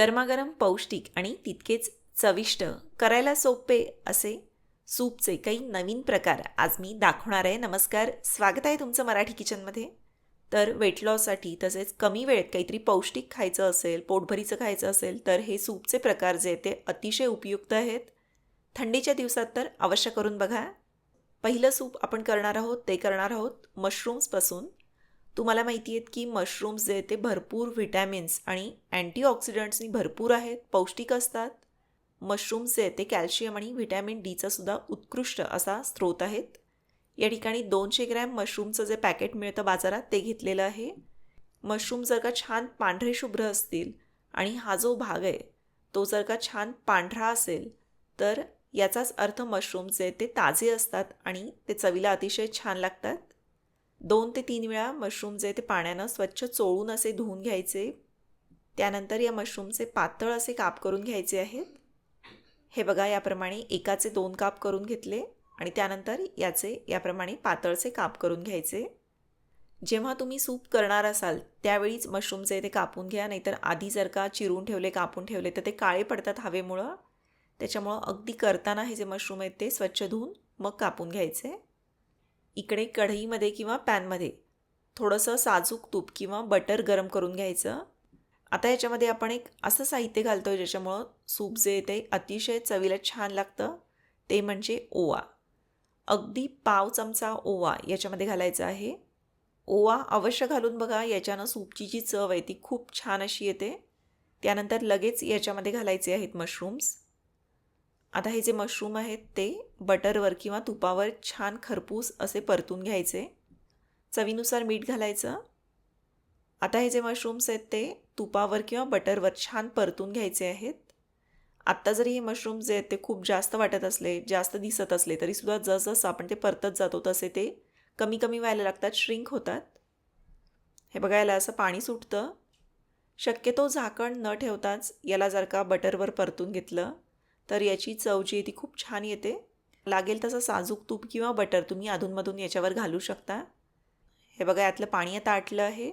गरमागरम पौष्टिक आणि तितकेच चविष्ट करायला सोपे असे सूपचे काही नवीन प्रकार आज मी दाखवणार आहे. नमस्कार. स्वागत आहे तुमचं मराठी किचनमध्ये. तर वेट लॉससाठी तसेच कमी वेळेत काहीतरी पौष्टिक खायचं असेल पोटभरीचं खायचं असेल तर हे सूपचे प्रकार जे आहेत ते अतिशय उपयुक्त आहेत. थंडीच्या दिवसात तर अवश्य करून बघा. पहिलं सूप आपण करणार आहोत ते करणार आहोत मशरूम्सपासून तुम्हाला माहिती आहेत की मशरूम्स जे आहेत ते भरपूर व्हिटॅमिन्स आणि अँटीऑक्सिडंट्सनी भरपूर आहेत पौष्टिक असतात. मशरूम्स जे ते कॅल्शियम आणि व्हिटॅमिन डीचा सुद्धा उत्कृष्ट असा स्रोत आहेत. या ठिकाणी दोनशे ग्रॅम मशरूमचं जे पॅकेट मिळतं बाजारात ते घेतलेलं आहे. मशरूम जर का छान पांढरे शुभ्र असतील आणि हा जो भाग आहे तो जर का छान पांढरा असेल तर याचाच अर्थ मशरूम जे ते ताजे असतात आणि ते चवीला अतिशय छान लागतात. दोन ते तीन वेळा मशरूम जे ते पाण्यानं स्वच्छ चोळून असे धुवून घ्यायचे. त्यानंतर या मशरूमचे पातळ असे काप करून घ्यायचे आहेत. हे बघा याप्रमाणे एकाचे दोन काप करून घेतले आणि त्यानंतर याचे याप्रमाणे पातळचे काप करून घ्यायचे. जेव्हा तुम्ही सूप करणार असाल त्यावेळीच मशरूमचे ते कापून घ्या नाहीतर आधी जर का चिरून ठेवले कापून ठेवले तर ते काळे पडतात हवेमुळं. त्याच्यामुळं अगदी करताना हे जे मशरूम आहेत ते स्वच्छ धुवून मग कापून घ्यायचे. इकडे कढईमध्ये किंवा पॅनमध्ये थोडंसं साजूक तूप किंवा बटर गरम करून घ्यायचं. आता याच्यामध्ये आपण एक असं साहित्य घालतो आहे ज्याच्यामुळं सूप जे येते अतिशय चवीला छान लागतं. ते म्हणजे ओवा. अगदी पाव चमचा ओवा याच्यामध्ये घालायचा आहे. ओवा अवश्य घालून बघा याच्यानं सूपची जी चव आहे ती खूप छान अशी येते. त्यानंतर लगेच याच्यामध्ये घालायचे आहेत मशरूम्स आता हे जे मशरूम आहेत ते बटरवर किंवा तुपावर छान खरपूस असे परतून घ्यायचे. चवीनुसार मीठ घालायचं. आता हे जे मशरूम्स आहेत ते तुपावर किंवा बटरवर छान परतून घ्यायचे आहेत. आत्ता जरी हे मशरूम्स जे आहेत ते खूप जास्त वाटत असले जास्त दिसत असले तरीसुद्धा जसजसं आपण ते परतत जातो तसे ते कमी कमी व्हायला लागतात श्रिंक होतात. हे बघायला असं पाणी सुटतं. शक्यतो झाकण न ठेवताच याला जर का बटरवर परतून घेतलं तर याची चव जी आहे ती खूप छान येते. लागेल तसं साजूक तूप किंवा बटर तुम्ही अधूनमधून याच्यावर घालू शकता. हे बघा यातलं पाणी आता आटलं आहे.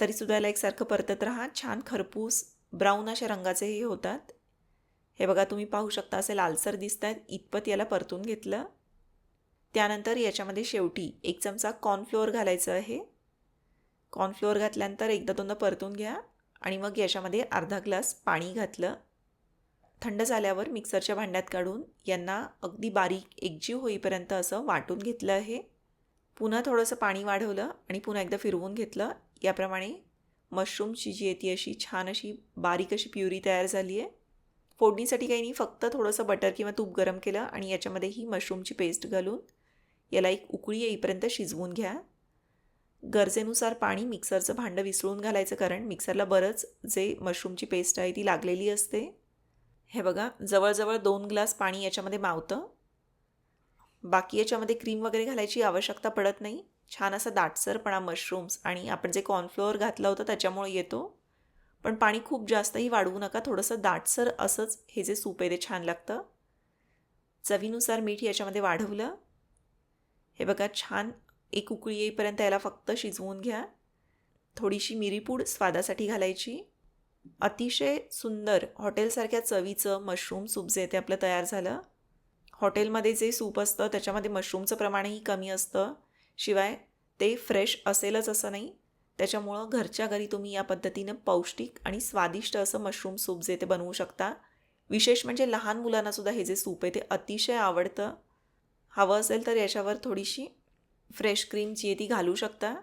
तरीसुद्धा याला एकसारखं परतत राहा. छान खरपूस ब्राऊन अशा रंगाचे हे होतात. हे बघा तुम्ही पाहू शकता असे लालसर दिसत आहेत इतपत याला परतून घेतलं. त्यानंतर याच्यामध्ये शेवटी एक चमचा कॉर्नफ्लोअर घालायचं आहे. कॉर्नफ्लोअर घातल्यानंतर एकदा दोनदा परतून घ्या. आणि मग याच्यामध्ये अर्धा ग्लास पाणी घातलं. थंड झाल्यावर मिक्सरच्या भांड्यात काढून यांना अगदी बारीक एकजीव होईपर्यंत असं वाटून घेतलं आहे. पुन्हा थोडंसं पाणी वाढवलं आणि पुन्हा एकदा फिरवून घेतलं. याप्रमाणे मशरूमची जी आहे ती अशी छान अशी बारीक अशी प्युरी तयार झाली आहे. फोडणीसाठी काही नाही फक्त थोडंसं बटर किंवा तूप गरम केलं आणि याच्यामध्ये ही मशरूमची पेस्ट घालून याला एक उकळी येईपर्यंत शिजवून घ्या. गरजेनुसार पाणी मिक्सरचं भांडं विसळून घालायचं कारण मिक्सरला बरंच जे मशरूमची पेस्ट आहे ती लागलेली असते. हे बघा जवळजवळ दोन ग्लास पाणी याच्यामध्ये मावतं. बाकी याच्यामध्ये क्रीम वगैरे घालायची आवश्यकता पडत नाही. छान असा दाटसरपणा मशरूम्स आणि आपण जे कॉर्नफ्लोअर घातलं होतं त्याच्यामुळे येतो. पण पाणी खूप जास्तही वाढवू नका थोडंसं दाटसर असंच हे जे सूप आहे ते छान लागतं. चवीनुसार मीठ याच्यामध्ये वाढवलं. हे बघा छान एक उकळी येईपर्यंत याला फक्त शिजवून घ्या. थोडीशी मिरीपूड स्वादासाठी घालायची. अतिशय सुंदर हॉटेलसारख्या चवीचं मशरूम सूप जे ते आपलं तयार झालं. हॉटेलमध्ये जे सूप असतं त्याच्यामध्ये मशरूमचं प्रमाणही कमी असतं. शिवाय ते फ्रेश असेलच असं नाही. त्याच्यामुळं घरच्या घरी तुम्ही या पद्धतीनं पौष्टिक आणि स्वादिष्ट असं मशरूम सूप जे ते बनवू शकता. विशेष म्हणजे लहान मुलांनासुद्धा हे जे सूप आहे ते अतिशय आवडतं. हवं असेल तर याच्यावर थोडीशी फ्रेश क्रीम जी आहे ती घालू शकता.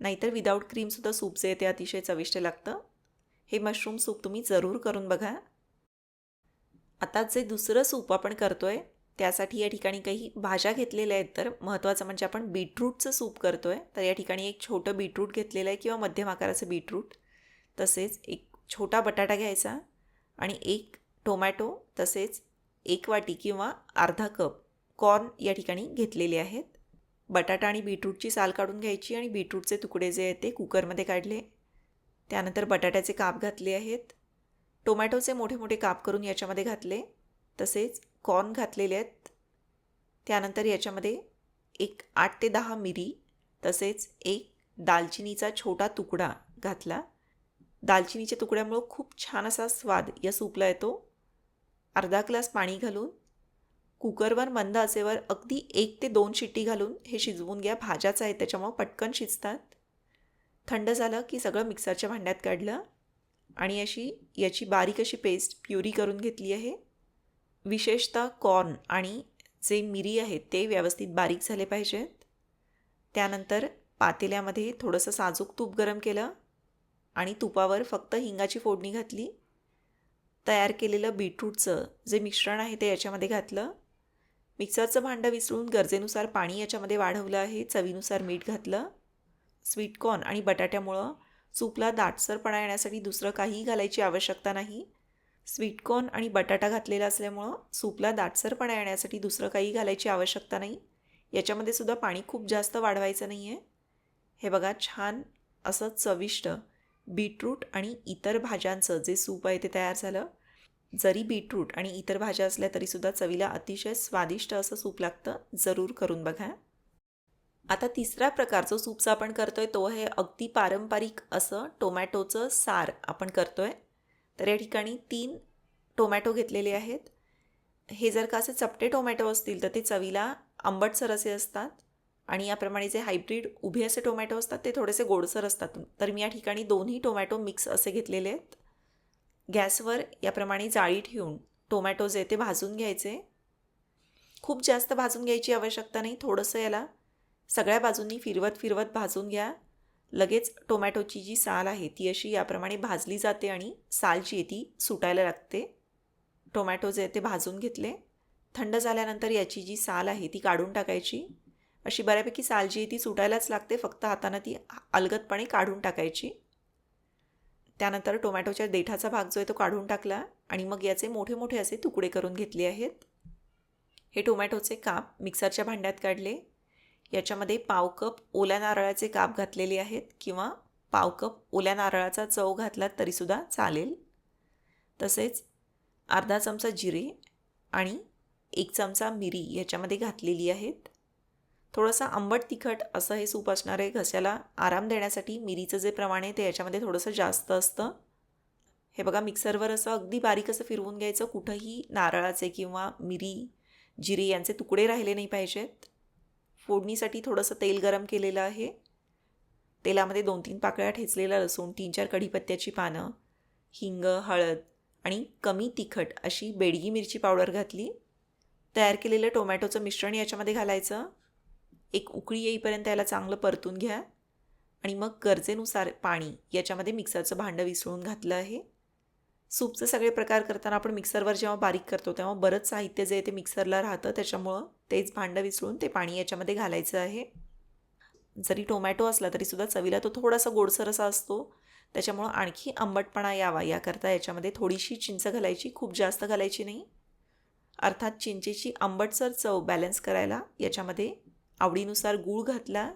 नाहीतर विदाऊट क्रीमसुद्धा सूप जे आहे ते अतिशय चविष्ट लागतं. हे मशरूम सूप तुम्ही जरूर करून बघा. आता जे दुसरं सूप आपण करतो आहे त्यासाठी या ठिकाणी काही भाज्या घेतलेल्या आहेत तर महत्त्वाचं म्हणजे आपण बीटरूटचं सूप करतो आहे तर या ठिकाणी एक छोटं बीटरूट घेतलेलं आहे किंवा मध्यम आकाराचं बीटरूट. तसेच एक छोटा बटाटा घ्यायचा आणि एक टोमॅटो तसेच एक वाटी किंवा अर्धा कप कॉर्न या ठिकाणी घेतलेले आहेत. बटाटा आणि बीटरूटची साल काढून घ्यायची आणि बीटरूटचे तुकडे जे आहेत ते कुकरमध्ये काढले. त्यानंतर बटाट्याचे काप घातले आहेत. टोमॅटोचे मोठे मोठे काप करून याच्यामध्ये घातले. तसेच कॉर्न घातलेले आहेत. त्यानंतर याच्यामध्ये एक आठ ते दहा मिरी तसेच एक दालचिनीचा छोटा तुकडा घातला. दालचिनीच्या तुकड्यामुळं खूप छान असा स्वाद या सूपला येतो. अर्धा ग्लास पाणी घालून कुकरवर मंद असेवर अगदी एक ते दोन शिट्टी घालून हे शिजवून घ्या. भाज्याच आहेत त्याच्यामुळं पटकन शिजतात. थंड झालं की सगळं मिक्सरच्या भांड्यात काढलं आणि अशी याची बारीक अशी पेस्ट प्युरी करून घेतली आहे. विशेषतः कॉर्न आणि जे मिरी आहेत ते व्यवस्थित बारीक झाले पाहिजेत. त्यानंतर पातेल्यामध्ये थोडंसं साजूक तूप गरम केलं आणि तुपावर फक्त हिंगाची फोडणी घातली. तयार केलेलं बीटरूटचं जे मिश्रण आहे ते याच्यामध्ये घातलं. मिक्सरचं भांडं विसरून गरजेनुसार पाणी याच्यामध्ये वाढवलं आहे चवीनुसार मीठ घातलं. स्वीटकॉर्न आणि बटाट्यामुळं सूपला दाटसरपणा येण्यासाठी दुसरं काहीही घालायची आवश्यकता नाही. स्वीटकॉर्न आणि बटाटा घातलेला असल्यामुळं सूपला दाटसरपणा येण्यासाठी दुसरं काही घालायची आवश्यकता नाही. याच्यामध्ये सुद्धा पाणी खूप जास्त वाढवायचं नाही आहे हे बघा छान असं चविष्ट बीटरूट आणि इतर भाज्यांचं जे सूप आहे ते तयार झालं. जरी बीटरूट आणि इतर भाज्या असल्या तरीसुद्धा चवीला अतिशय स्वादिष्ट असं सूप लागतं. जरूर करून बघा. आता तिसरा प्रकार जो सूपचा आपण करतोय तो आहे अगदी पारंपरिक असं टोमॅटोचं सार आपण करतोय. तर या ठिकाणी तीन टोमॅटो घेतलेले आहेत. हे जर का असे चपटे टोमॅटो असतील तर ते चवीला आंबटसर असे असतात आणि याप्रमाणे जे हायब्रीड उभे असे टोमॅटो असतात ते थोडेसे गोडसर असतात. तर मी या ठिकाणी दोन्ही टोमॅटो मिक्स असे घेतलेले आहेत. गॅसवर याप्रमाणे जाळी ठेवून टोमॅटो जे ते भाजून घ्यायचे. खूप जास्त भाजून घ्यायची आवश्यकता नाही थोडंसं याला सगळ्या बाजूंनी फिरवत फिरवत भाजून घ्या. लगेच टोमॅटोची जी साल आहे ती अशी याप्रमाणे भाजली जाते आणि साल जी आहे ती सुटायला लागते. टोमॅटो जे ते भाजून घेतले. थंड झाल्यानंतर याची जी साल आहे ती काढून टाकायची. अशी बऱ्यापैकी साल जी आहे ती सुटायलाच लागते फक्त हातानं ती अलगदपणे काढून टाकायची. त्यानंतर टोमॅटोच्या देठाचा भाग जो आहे तो काढून टाकला आणि मग याचे मोठे मोठे असे तुकडे करून घेतले आहेत. हे टोमॅटोचे काप मिक्सरच्या भांड्यात काढले. याच्यामध्ये पाव कप ओल्या नारळाचे काप घातलेले आहेत किंवा पाव कप ओल्या नारळाचा चव घातलात तरीसुद्धा चालेल. तसेच अर्धा चमचा जिरे आणि एक चमचा मिरी याच्यामध्ये घातलेली आहेत. थोडंसं आंबट तिखट असं हे सूप असणार आहे घशाला आराम देण्यासाठी मिरीचं जे प्रमाण आहे ते याच्यामध्ये थोडंसं जास्त असतं. हे बघा मिक्सरवर असं अगदी बारीक असं फिरवून घ्यायचं. कुठंही नारळाचे किंवा मिरी जिरे यांचे तुकडे राहिले नाही पाहिजेत. फोडणीसाठी थोडंसं तेल गरम केलेलं आहे. तेलामध्ये दोन तीन पाकळ्या ठेचलेला लसूण तीन चार कढीपत्त्याची पानं हिंग हळद आणि कमी तिखट अशी बेडगी मिरची पावडर घातली. तयार केलेलं टोमॅटोचं मिश्रण याच्यामध्ये घालायचं. एक उकळी येईपर्यंत याला चांगलं परतून घ्या आणि मग गरजेनुसार पाणी याच्यामध्ये मिक्सरचं भांडं विसळून घातलं आहे. सूपचे सगळे प्रकार करताना आपण मिक्सरवर जेव्हा बारीक करतो तेव्हा बरंच साहित्य जे आहे ते मिक्सरला राहतं त्याच्यामुळं तेच भांडं विसळून ते पाणी याच्यामध्ये घालायचं आहे. जरी टोमॅटो असला तरीसुद्धा चवीला तो थोडासा गोडसर असा असतो. त्याच्यामुळं आणखी आंबटपणा यावा याकरता याच्यामध्ये थोडीशी चिंच घालायची खूप जास्त घालायची नाही. अर्थात चिंचेची आंबटसर चव बॅलन्स करायला याच्यामध्ये आवडीनुसार गूळ घातला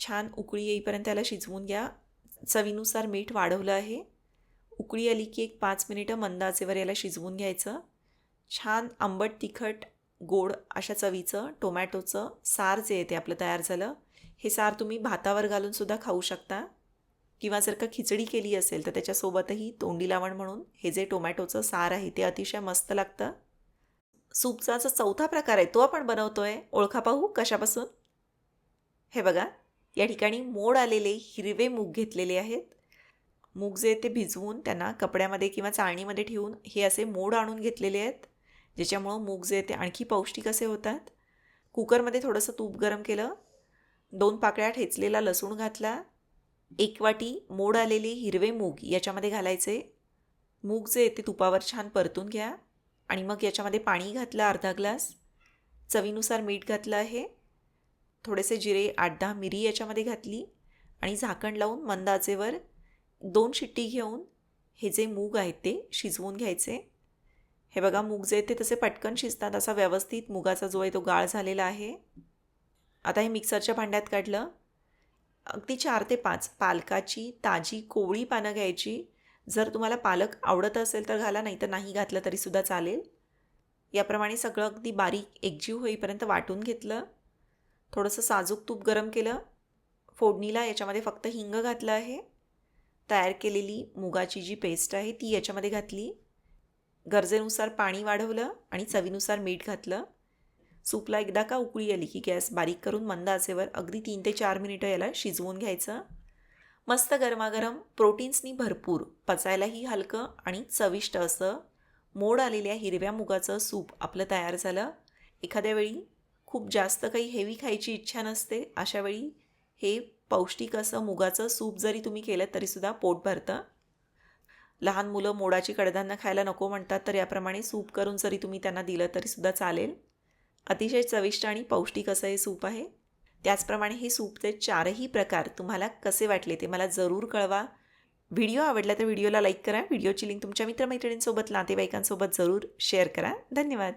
छान उकळी येईपर्यंत त्याला शिजवून घ्या. चवीनुसार मीठ वाढवलं आहे. उकळी आली की एक पाच मिनिटं मंद आचेवर याला शिजवून घ्यायचं. छान आंबट तिखट गोड अशा चवीचं टोमॅटोचं सार जे आहे ते आपलं तयार झालं. हे सार तुम्ही भातावर घालूनसुद्धा खाऊ शकता. किंवा जर का खिचडी केली असेल तर त्याच्यासोबतही तोंडी लावण म्हणून हे जे टोमॅटोचं सार आहे ते अतिशय मस्त लागतं. सूपचा जो चौथा प्रकार आहे तो आपण बनवतो आहे ओळखा पाहू कशापासून? हे बघा या ठिकाणी मोड आलेले हिरवे मूग घेतलेले आहेत. मूग जे ते भिजवून त्यांना कपड्यामध्ये किंवा चाळणीमध्ये ठेवून हे असे मोड आणून घेतलेले आहेत. ज्याच्यामुळं मूग जे ते आणखी पौष्टिक असे होतात? कुकरमध्ये थोडंसं तूप गरम केलं. दोन पाकळ्या ठेचलेला लसूण घातला. एक वाटी मोड आलेले हिरवे मूग याच्यामध्ये घालायचे. मूग जे ते तुपावर छान परतून घ्या. आणि मग याच्यामध्ये पाणी घातलं अर्धा ग्लास. चवीनुसार मीठ घातलं आहे. थोडेसे जिरे आठ दहा मिरी याच्यामध्ये घातली. आणि झाकण लावून मंद आचेवर दोन शिट्टी घेऊन हे जे मूग आहेत ते शिजवून घ्यायचे. हे बघा मूग जे ते तसे पटकन शिजतात. असा व्यवस्थित मुगाचा जो आहे तो गाळ झालेला आहे. आता हे मिक्सरच्या भांड्यात काढलं. अगदी चार ते पाच पालकाची ताजी कोवळी पानं घ्यायची. जर तुम्हाला पालक आवडत असेल तर घाला नाही तर नाही घातलं तरीसुद्धा चालेल. याप्रमाणे सगळं अगदी बारीक एकजीव होईपर्यंत वाटून घेतलं. थोडंसं साजूक तूप गरम केलं. फोडणीला याच्यामध्ये फक्त हिंग घातलं आहे. तयार केलेली मुगाची जी पेस्ट आहे ती याच्यामध्ये घातली. गरजेनुसार पाणी वाढवलं आणि चवीनुसार मीठ घातलं. सूपला एकदा का उकळी आली की गॅस बारीक करून मंद आचेवर अगदी तीन ते चार मिनिटं याला शिजवून घ्यायचं. मस्त गरमागरम प्रोटीन्सनी भरपूर पचायलाही हलकं आणि चविष्ट असं. मोड आलेल्या हिरव्या मुगाचं सूप आपलं तयार झालं. एखाद्या वेळी खूप जास्त काही हेवी खायची इच्छा नसते अशा वेळी हे पौष्टिक असं मुगाचं सूप जरी तुम्ही केलं तरीसुद्धा पोट भरतं. लहान मुलं मोडाची कडधान्य खायला नको म्हणतात तर याप्रमाणे सूप करून जरी तुम्ही त्यांना दिलं तरीसुद्धा चालेल. अतिशय चविष्ट आणि पौष्टिक असं हे सूप आहे. त्याचप्रमाणे हे सूपचे चारही प्रकार तुम्हाला कसे वाटले ते मला जरूर कळवा. व्हिडिओ आवडला तर व्हिडिओला लाईक करा. व्हिडिओची लिंक तुमच्या मित्रमैत्रिणींसोबत नातेवाईकांसोबत जरूर शेअर करा. धन्यवाद.